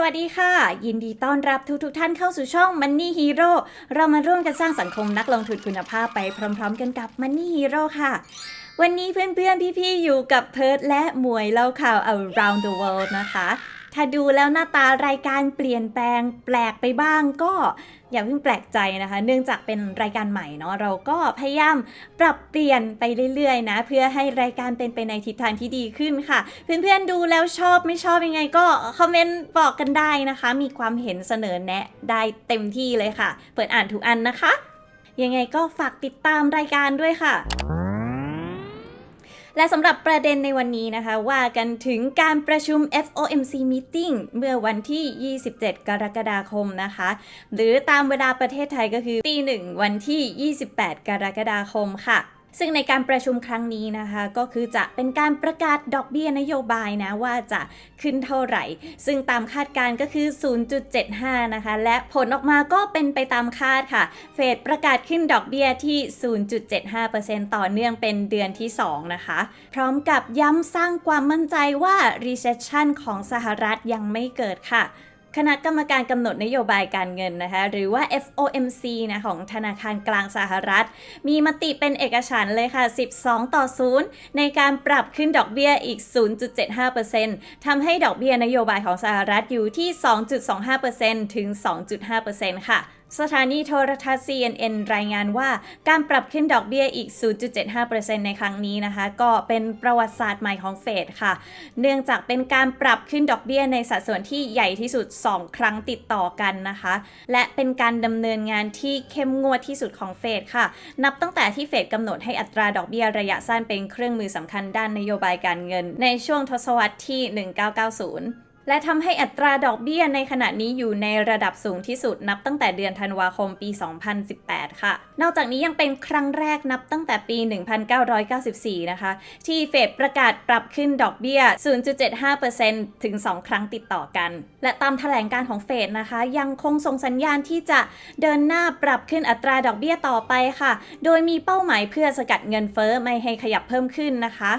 สวัสดีค่ะ ยินดีต้อนรับทุกทท่านเข้าสู่ช่อง Money Hero เรามาร่วมกันสร้างสังคมนักลงทุนคุณภาพไปพร้อม ๆ กันกับ Money Hero ค่ะ วันนี้เพื่อนๆ พี่ๆ อยู่กับเพิร์ดและหมวยเล่าข่าว around the world นะคะ ถ้าดูแล้วหน้าตารายการเปลี่ยนแปลงแปลกไปบ้างก็อย่าเพิ่งแปลกใจนะคะ เนื่องจากเป็นรายการใหม่เนาะเราก็พยายามปรับเปลี่ยนไปเรื่อยๆนะ เพื่อให้รายการเป็นไปในทิศทางที่ดีขึ้นค่ะ เพื่อนๆดูแล้วชอบไม่ชอบยังไงก็คอมเมนต์บอกกันได้นะคะ มีความเห็นเสนอแนะได้เต็มที่เลยค่ะ เปิดอ่านทุกอันนะคะ ยังไงก็ฝากติดตามรายการด้วยค่ะ และสำหรับประเด็นในวันนี้นะคะ ว่ากันถึงการประชุม FOMC Meeting เมื่อวันที่ 27 กรกฎาคมนะคะ หรือตามเวลาประเทศไทยก็คือตีหนึ่งวันที่ 28 กรกฎาคมค่ะ ซึ่งในการประชุมครั้งนี้นะคะก็คือจะเป็นการประกาศดอกเบี้ยนโยบายนะว่าจะขึ้นเท่าไหร่ ซึ่งตามคาดการก็คือ 0.75 นะคะ และผลออกมาก็เป็นไปตามคาดค่ะ เฟดประกาศขึ้นดอกเบี้ยที่ 0.75%ต่อเนื่องเป็นเดือนที่ 2 นะคะ พร้อมกับย้ำสร้างความมั่นใจว่า recession ของสหรัฐยังไม่เกิดค่ะ คณะกรรมการกำหนดนโยบายการเงินนะคะหรือว่า FOMC นะของธนาคารกลางสหรัฐ มีมติเป็นเอกฉันเลยค่ะ 12 ต่อ 0 ในการปรับขึ้นดอกเบี้ยอีก 0.75%ทำให้ดอกเบี้ยนโยบายของสหรัฐอยู่ที่ 2.25%ถึง 2.5%ค่ะ สถานีโทรทัศน์ CNN รายงานว่าการปรับขึ้นดอกเบี้ยอีก 0.75%ในครั้งนี้นะคะ ก็เป็นประวัติศาสตร์ใหม่ของเฟดค่ะ เนื่องจากเป็นการปรับขึ้นดอกเบี้ยในสัดส่วนที่ใหญ่ที่สุด 2 ครั้งติดต่อกันนะคะ และเป็นการดำเนินงานที่เข้มงวดที่สุดของเฟดค่ะ นับตั้งแต่ที่เฟดกำหนดให้อัตราดอกเบี้ยระยะสั้นเป็นเครื่องมือสำคัญด้านนโยบายการเงิน ในช่วงทศวรรษที่ 1990 และทำให้อัตราดอกเบี้ยในขณะนี้อยู่ในระดับสูงที่สุดนับตั้งแต่เดือนธันวาคมปี 2018 ค่ะ นอกจากนี้ยังเป็นครั้งแรกนับตั้งแต่ปี 1994 นะคะ ที่เฟดประกาศปรับขึ้นดอกเบี้ย 0.75%ถึง 2 ครั้งติดต่อกัน และตามแถลงการของเฟดนะคะ ยังคงส่งสัญญาณที่จะเดินหน้าปรับขึ้นอัตราดอกเบี้ยต่อไปค่ะ โดยมีเป้าหมายเพื่อสกัดเงินเฟ้อไม่ให้ขยับเพิ่มขึ้นนะคะ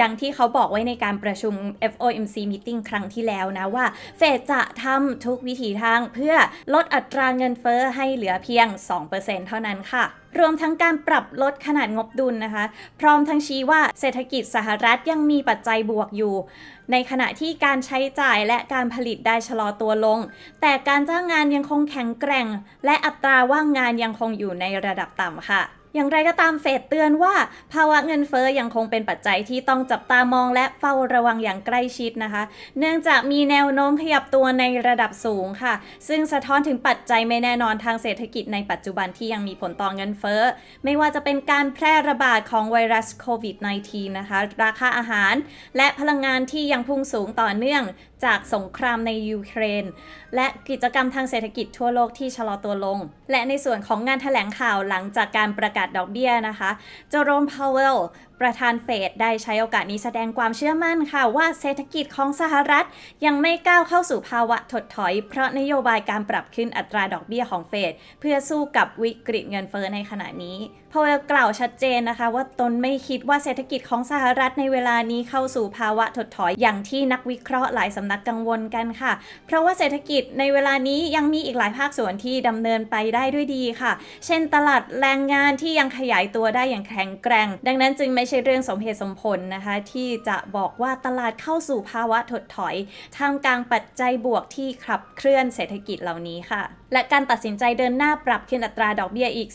ดังที่เขาบอกไว้ในการประชุม FOMC Meeting ครั้งที่แล้วนะว่า เฟดจะทำทุกวิถีทางเพื่อลดอัตราเงินเฟ้อให้เหลือเพียง 2%เท่านั้นค่ะรวมทั้งการปรับลดขนาดงบดุลนะคะ พร้อมทั้งชี้ว่าเศรษฐกิจสหรัฐยังมีปัจจัยบวกอยู่ ในขณะที่การใช้จ่ายและการผลิตได้ชะลอตัวลง แต่การจ้างงานยังคงแข็งแกร่ง และอัตราว่างงานยังคงอยู่ในระดับต่ำค่ะ อย่างไรก็ตามเฟดเตือนว่า ภาวะเงินเฟอ้อยังคงเป็นปัจจัยที่ต้องจับตามองและเฝ้าระวังอย่างใกล้ชิดนะคะ เนื่องจากมีแนวโน้มขยับตัวในระดับสูงค่ะ ซึ่งสะท้อนถึงปัจจัยไม่แน่นอนทางเศรษฐกิจในปัจจุบันที่ยังมีผลต่อเงินเฟอ้อ ไม่ว่าจะเป็นการแพร่ระบาดของไวรัสโควิด -19 นะคะ ราคาอาหาร และพลังงานที่ยังพุ่งสูงต่อเนื่อง จากสงครามในยูเครน และกิจกรรมทางเศรษฐกิจทั่วโลกที่ชะลอตัวลง และในส่วนของงานถแถลงข่าวหลังจากการประกาศดอกเบี้ยนะคะ เจอโรมพาวเวล ประธานเฟดได้ใช้โอกาสนี้แสดงความเชื่อมั่นค่ะว่าเศรษฐกิจของสหรัฐ ยังไม่ก้าวเข้าสู่ภาวะถดถอย เพราะนโยบายการปรับขึ้นอัตราดอกเบี้ยของเฟดเพื่อสู้กับวิกฤตเงินเฟ้อในขณะนี้พาเวลกล่าวชัดเจนนะคะ ว่าตนไม่คิดว่าเศรษฐกิจของสหรัฐในเวลานี้เข้าสู่ภาวะถดถอยอย่างที่นักวิเคราะห์หลายสำนักกังวลกันค่ะ เพราะว่าเศรษฐกิจในเวลานี้ยังมีอีกหลายภาคส่วนที่ดำเนินไปได้ด้วยดีค่ะ เช่น ตลาดแรงงานที่ยังขยายตัวได้อย่างแข็งแกร่ง ดังนั้นจึงไม่ใช่เรื่องสมเหตุสมผลนะคะ ที่จะบอกว่าตลาดเข้าสู่ภาวะถดถอยท่ามกลางปัจจัยบวกที่ขับเคลื่อนเศรษฐกิจเหล่านี้ค่ะ และการตัดสินใจเดินหน้าปรับขึ้นอัตราดอกเบี้ยอีก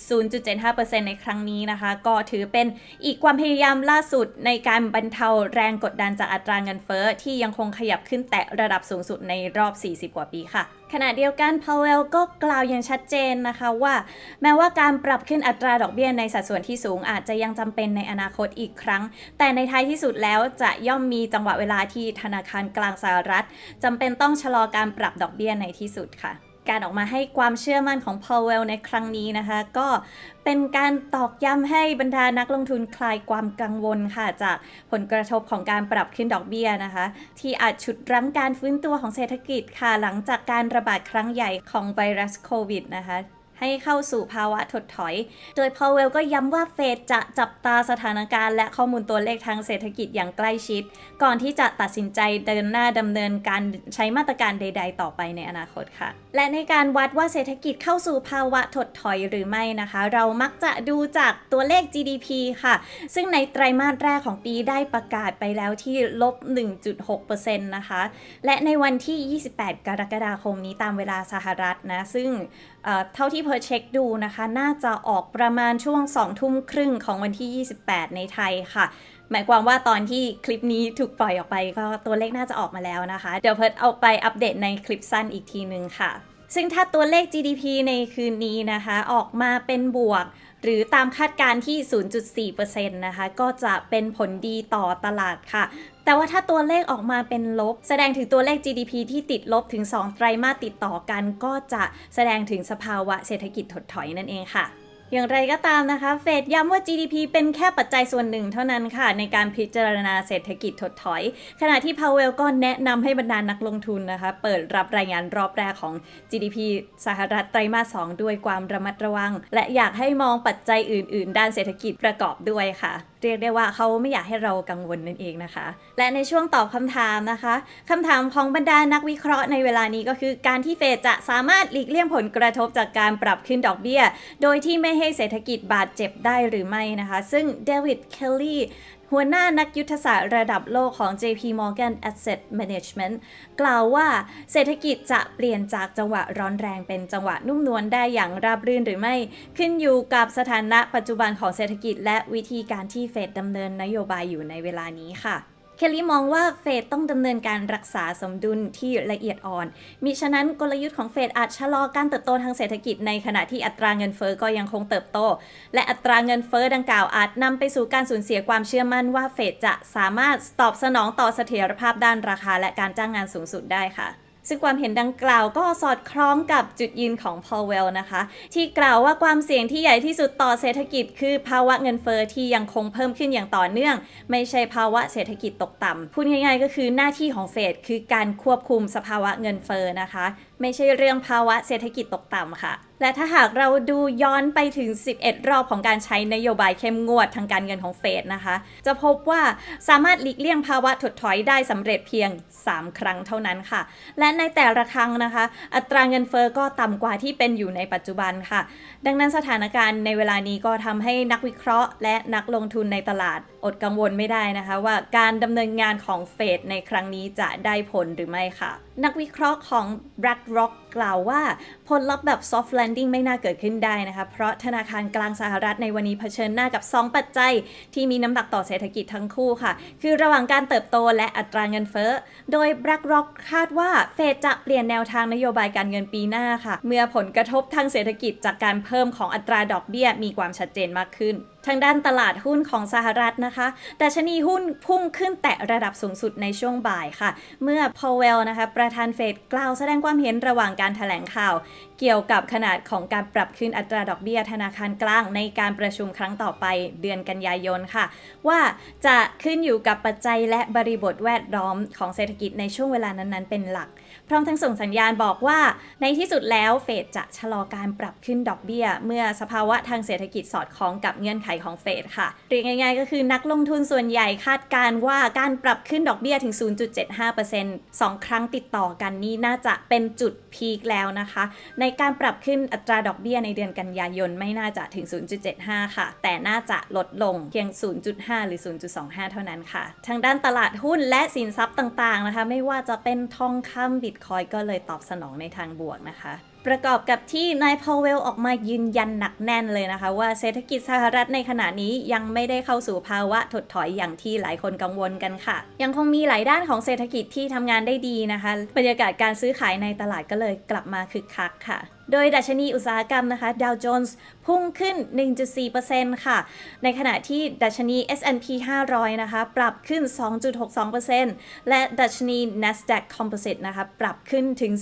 0.75%ในครั้งนี้นะคะ ก็ถือเป็นอีกความพยายามล่าสุดในการบรรเทาแรงกดดันจากอัตราเงินเฟ้อที่ยังคงขยับขึ้นแตะระดับสูงสุดในรอบ 40 กว่าปีค่ะ ขณะเดียวกันพาวเวลก็กล่าวอย่างชัดเจนนะคะว่า แม้ว่าการปรับขึ้นอัตราดอกเบี้ยในสัดส่วนที่สูงอาจจะยังจำเป็นในอนาคตอีกครั้ง แต่ในท้ายที่สุดแล้วจะย่อมมีจังหวะเวลาที่ธนาคารกลางสหรัฐจำเป็นต้องชะลอการปรับดอกเบี้ยในที่สุดค่ะ การออกมาให้ความเชื่อมั่นของพาวเวลในครั้งนี้นะคะ ก็เป็นการตอกย้ำให้บรรดานักลงทุนคลายความกังวลค่ะ จากผลกระทบของการปรับขึ้นดอกเบี้ยนะคะ ที่อาจฉุดรั้งการฟื้นตัวของเศรษฐกิจค่ะ หลังจากการระบาดครั้งใหญ่ของไวรัสโควิดนะคะ ให้เข้าสู่ภาวะถดถอย โดยพอเวลก็ย้ำว่าเฟดจะจับตาสถานการณ์และข้อมูลตัวเลขทางเศรษฐกิจอย่างใกล้ชิด ก่อนที่จะตัดสินใจเดินหน้าดำเนินการใช้มาตรการใด ๆ ต่อไปในอนาคตค่ะ และในการวัดว่าเศรษฐกิจเข้าสู่ภาวะถดถอยหรือไม่นะคะ เรามักจะดูจากตัวเลข GDP ค่ะ ซึ่งในไตรมาสแรกของปีได้ประกาศไปแล้วที่ลบ 1.6%นะคะ และในวันที่ 28 กรกฎาคมนี้ตามเวลาสหรัฐนะ ซึ่ง เท่าที่เพอเช็คดูนะคะ น่าจะออกประมาณช่วง2ทุ่มครึ่งของวันที่ 28 ในไทยค่ะ หมายความว่าตอนที่คลิปนี้ถูกปล่อยออกไปก็ตัวเลขน่าจะออกมาแล้วนะคะ เดี๋ยวเพิร์ดเอาไปอัปเดตในคลิปสั้นอีกทีนึงค่ะ ซึ่งถ้าตัวเลข GDP ในคืนนี้นะคะ ออกมาเป็นบวก หรือตามคาดการณ์ที่ 0.4%นะคะ ก็จะเป็นผลดีต่อตลาดค่ะ แต่ว่าถ้าตัวเลขออกมาเป็นลบ แสดงถึงตัวเลข GDP ที่ติดลบถึง 2 ไตรมาสติดต่อกัน ก็จะแสดงถึงสภาวะเศรษฐกิจถดถอยนั่นเองค่ะ อย่างไรก็ตามนะคะ เฟดย้ำว่า GDP เป็นแค่ปัจจัยส่วนหนึ่งเท่านั้นค่ะ ในการพิจารณาเศรษฐกิจถดถอย ขณะที่พาวเวลก็แนะนำให้บรรดานักลงทุนนะคะ เปิดรับรายงานรอบแรกของ GDP สหรัฐไตรมาส 2 ด้วยความระมัดระวัง และอยากให้มองปัจจัยอื่น ๆ ด้านเศรษฐกิจประกอบด้วยค่ะ เรียกได้ว่าเขาไม่อยากให้เรากังวลนั่นเองนะคะ และในช่วงตอบคำถามนะคะคำถามของบรรดานักวิเคราะห์ในเวลานี้ก็คือการที่เฟดจะสามารถหลีกเลี่ยงผลกระทบจากการปรับขึ้นดอกเบี้ย โดยที่ไม่ให้เศรษฐกิจบาดเจ็บได้หรือไม่นะคะ ซึ่งเดวิด เคลลี่ หัวหน้านักยุทธศาสตร์ระดับโลกของ JP Morgan Asset Management กล่าวว่าเศรษฐกิจจะเปลี่ยนจากจังหวะร้อนแรงเป็นจังหวะนุ่มนวลได้อย่างราบรื่นหรือไม่ ขึ้นอยู่กับสถานะปัจจุบันของเศรษฐกิจและวิธีการที่เฟดดำเนินนโยบายอยู่ในเวลานี้ค่ะ เคลลี่มองว่าเฟดต้องดำเนินการรักษาสมดุลที่ละเอียดอ่อน มิฉะนั้นกลยุทธ์ของเฟดอาจชะลอการเติบโตทางเศรษฐกิจในขณะที่อัตราเงินเฟอ้อก็ยังคงเติบโต และอัตราเงินเฟอ้อดังกล่าวอาจนำไปสู่การสูญเสียความเชื่อมั่นว่าเฟดจะสามารถตอบสนองต่อเสถียรภาพด้านราคาและการจ้างงานสูงสุดได้ค่ะ ซึ่งความเห็นดังกล่าวก็สอดคล้องกับจุดยืนของพอลเวลนะคะ ที่กล่าวว่าความเสี่ยงที่ใหญ่ที่สุดต่อเศรษฐกิจ คือภาวะเงินเฟอ้อที่ยังคงเพิ่มขึ้นอย่างต่อเนื่อง ไม่ใช่ภาวะเศรษฐกิจตกต่ำพูดง่ายๆ ก็คือหน้าที่ของเฟดคือการควบคุมสภาวะเงินเฟอ้อนะคะ ไม่ใช่เรื่องภาวะเศรษฐกิจตกต่ำค่ะ และถ้าหากเราดูย้อนไปถึง 11 รอบของการใช้นโยบายเข้มงวดทางการเงินของเฟดนะคะ จะพบว่าสามารถหลีกเลี่ยงภาวะถดถอยได้สำเร็จเพียง 3 ครั้งเท่านั้นค่ะ และในแต่ละครั้งนะคะ อัตราเงินเฟอ้อก็ต่ำกว่าที่เป็นอยู่ในปัจจุบันค่ะ ดังนั้นสถานการณ์ในเวลานี้ก็ทำให้นักวิเคราะห์ และนักลงทุนในตลาดอดกังวลไม่ได้นะคะ ว่าการดำเนินงานของเฟดในครั้งนี้จะได้ผลหรือไม่ค่ะ นักวิเคราะห์ของ BlackRock กล่าวว่าผลลัพธ์แบบ soft landing ไม่น่าเกิดขึ้นได้นะคะ เพราะธนาคารกลางสหรัฐในวันนี้เผชิญหน้ากับ 2 ปัจจัย ที่มีน้ำหนักต่อเศรษฐกิจทั้งคู่ค่ะ คือระหว่างการเติบโตและอัตราเงินเฟ้อ โดย BlackRock คาดว่าเฟดจะเปลี่ยนแนวทางนโยบายการเงินปีหน้าค่ะ เมื่อผลกระทบทางเศรษฐกิจจากการเพิ่มของอัตราดอกเบี้ยมีความชัดเจนมากขึ้นทางด้านตลาดหุ้นของสหรัฐนะคะ แต่ชนีหุ้นพุ่งขึ้นแตะระดับสูงสุดในช่วงบ่ายค่ะ เมื่อพอเวลนะคะ ประธานเฟดกล่าวแสดงความเห็นระหว่างการถแถลงข่าว เกี่ยวกับขนาดของการปรับขึ้นอัตราดอกเบี้ยธนาคารกลาง ในการประชุมครั้งต่อไปเดือนกันยายนค่ะ ว่าจะขึ้นอยู่กับปัจจัยและบริบทแวดล้อมของเศรษฐกิจในช่วงเวลานั้นๆ เป็นหลัก พร้อมทั้งส่งสัญญาณบอกว่า ในที่สุดแล้วเฟดจะชะลอการปรับขึ้นดอกเบี้ย เมื่อสภาวะทางเศรษฐกิจสอดคล้องกับเงื่อนไขของเฟดค่ะเรียกง่ายๆ ก็คือนักลงทุนส่วนใหญ่คาดการณ์ว่าการปรับขึ้นดอกเบี้ยถึง 0.75%สองครั้งติดต่อกันนี้น่าจะเป็นจุดพีคแล้วนะคะ ในการปรับขึ้นอัตราดอกเบี้ยในเดือนกันยายนไม่น่าจะถึง 0.75 ค่ะ แต่น่าจะลดลงเพียง 0.5 หรือ 0.25 เท่านั้นค่ะ ทางด้านตลาดหุ้นและสินทรัพย์ต่างๆนะคะ ไม่ว่าจะเป็นทองคำบิตคอยก็เลยตอบสนองในทางบวกนะคะ ประกอบกับที่นายพาวเวลออกมายืนยันหนักแน่นเลยนะคะ ว่าเศรษฐกิจสหรัฐในขณะนี้ยังไม่ได้เข้าสู่ภาวะถดถอยอย่างที่หลายคนกังวลกันค่ะ ยังคงมีหลายด้านของเศรษฐกิจที่ทำงานได้ดีนะคะ บรรยากาศการซื้อขายในตลาดก็เลยกลับมาคึกคักค่ะโดยดัชนีอุตสาหกรรมนะคะดาวโจนส์พุ่งขึ้น 1.4%ค่ะ ในขณะที่ดัชนี S&P 500 นะคะ ปรับขึ้น 2.62%และดัชนี NASDAQ Composite นะคะ ปรับขึ้นถึง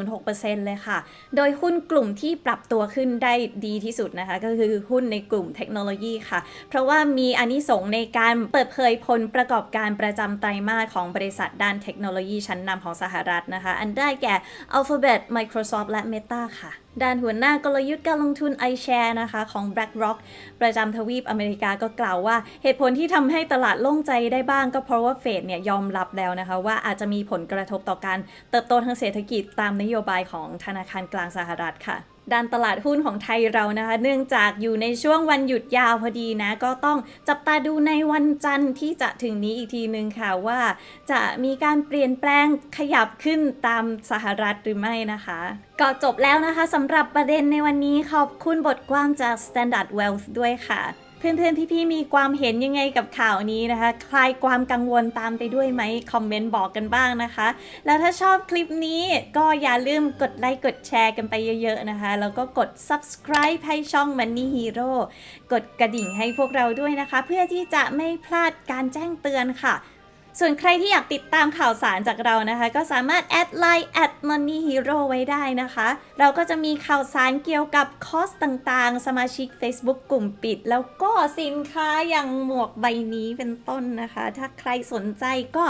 4.06%เลยค่ะ โดยหุ้นกลุ่มที่ปรับตัวขึ้นได้ดีที่สุดนะคะ ก็คือหุ้นในกลุ่มเทคโนโลยีค่ะ เพราะว่ามีอานิสงในการเปิดเผยผลประกอบการประจำไตรมาสของบริษัทด้านเทคโนโลยีชั้นนำของสหรัฐนะคะ อันได้แก่ Alphabet Microsoft และ Meta ค่ะด้านหัวหน้ากลยุทธ์การลงทุน iShare นะคะของ BlackRock ประจำทวีปอเมริกาก็กล่าวว่า เหตุผลที่ทำให้ตลาดโล่งใจได้บ้างก็เพราะว่าเฟดเนี่ยยอมรับแล้วนะคะว่าอาจจะมีผลกระทบต่อการเติบโตทางเศรษฐกิจตามนโยบายของธนาคารกลางสหรัฐค่ะ ด้านตลาดหุ้นของไทยเรานะคะ เนื่องจากอยู่ในช่วงวันหยุดยาวพอดีนะ ก็ต้องจับตาดูในวันจันทร์ที่จะถึงนี้อีกทีนึงค่ะว่า จะมีการเปลี่ยนแปลงขยับขึ้นตามสหรัฐหรือไม่นะคะ ก็จบแล้วนะคะสำหรับประเด็นในวันนี้ขอบคุณบทความจาก Standard Wealth ด้วยค่ะ เพื่อนๆ พี่ๆ มีความเห็นยังไงกับข่าวนี้นะคะ คลายความกังวลตามไปด้วยไหมคอมเมนต์บอกกันบ้างนะคะ แล้วถ้าชอบคลิปนี้ก็อย่าลืมกดไลค์กดแชร์กันไปเยอะๆนะคะ แล้วก็กด subscribe ให้ช่อง Money Hero กดกระดิ่งให้พวกเราด้วยนะคะ เพื่อที่จะไม่พลาดการแจ้งเตือนค่ะ ส่วนใครที่อยากติดตามข่าวสารจากเรานะคะ ก็สามารถแอดไลน์ at money hero ไว้ได้นะคะ เราก็จะมีข่าวสารเกี่ยวกับคอสต่างๆ สมาชิก Facebook กลุ่มปิด แล้วก็สินค้าอย่างหมวกใบนี้เป็นต้นนะคะ ถ้าใครสนใจก็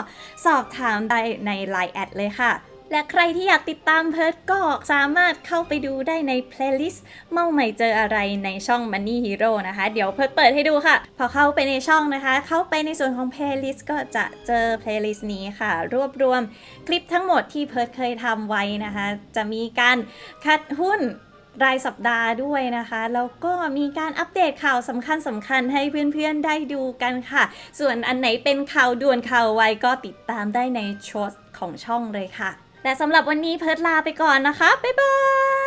สอบถามได้ในไลน์แอดเลยค่ะ และใครที่อยากติดตามเพิร์ดก็สามารถเข้าไปดูได้ใน playlist เมาใหม่เจออะไรในช่อง Money Hero นะคะ เดี๋ยวเพิร์ดเปิดให้ดูค่ะ พอเข้าไปในช่องนะคะ เข้าไปในส่วนของ playlist ก็จะเจอ playlist นี้ค่ะ รวบรวมคลิปทั้งหมดที่เพิร์ดเคยทำไว้นะคะ จะมีการคัดหุ้นรายสัปดาห์ด้วยนะคะ แล้วก็มีการอัปเดตข่าวสำคัญสำคัญให้เพื่อนๆได้ดูกันค่ะ ส่วนอันไหนเป็นข่าวด่วนข่าวไวก็ติดตามได้ในช็อตของช่องเลยค่ะ และสำหรับวันนี้เพิร์ดลาไปก่อนนะคะ บ๊ายบาย